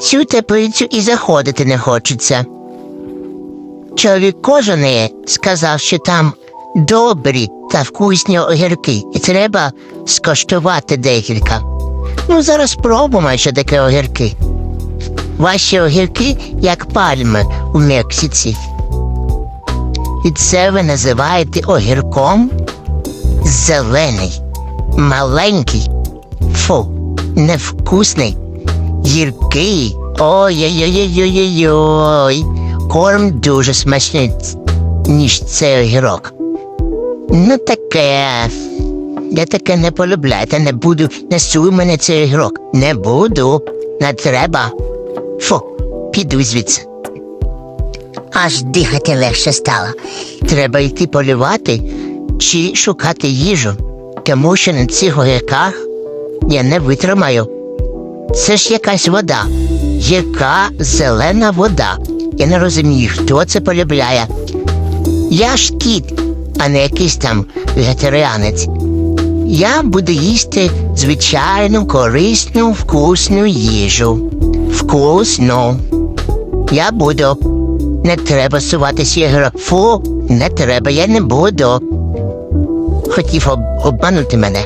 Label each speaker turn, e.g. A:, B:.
A: цю теплицю і заходити не хочеться. Чоловік кожаний сказав, що там добрі та вкусні огірки, і треба скоштувати декілька. Ну, зараз спробуємо, що таке огірки. Ваші огірки як пальми у Мексиці. І це ви називаєте огірком? Зелений, маленький, фу, невкусний, гіркий. Ой-ой-ой-ой-ой-ой. Корм дуже смачний, ніж цей огірок. Ну таке. Я таке не полюбляю, та не буду, не суй мене цей огірок. Не буду, не треба. Фу, піду звідси. Аж дихати легше стало. Треба йти полювати чи шукати їжу, тому що на цих огірках я не витримаю. Це ж якась вода. Гірка зелена вода. Я не розумію, хто це полюбляє. Я ж кіт, а не якийсь там вегетаріанець. Я буду їсти звичайну, корисну, вкусну їжу. Вкусну. Я буду. Не треба суватися ігро. Фу, не треба, я не буду. Хотів об- обманути мене.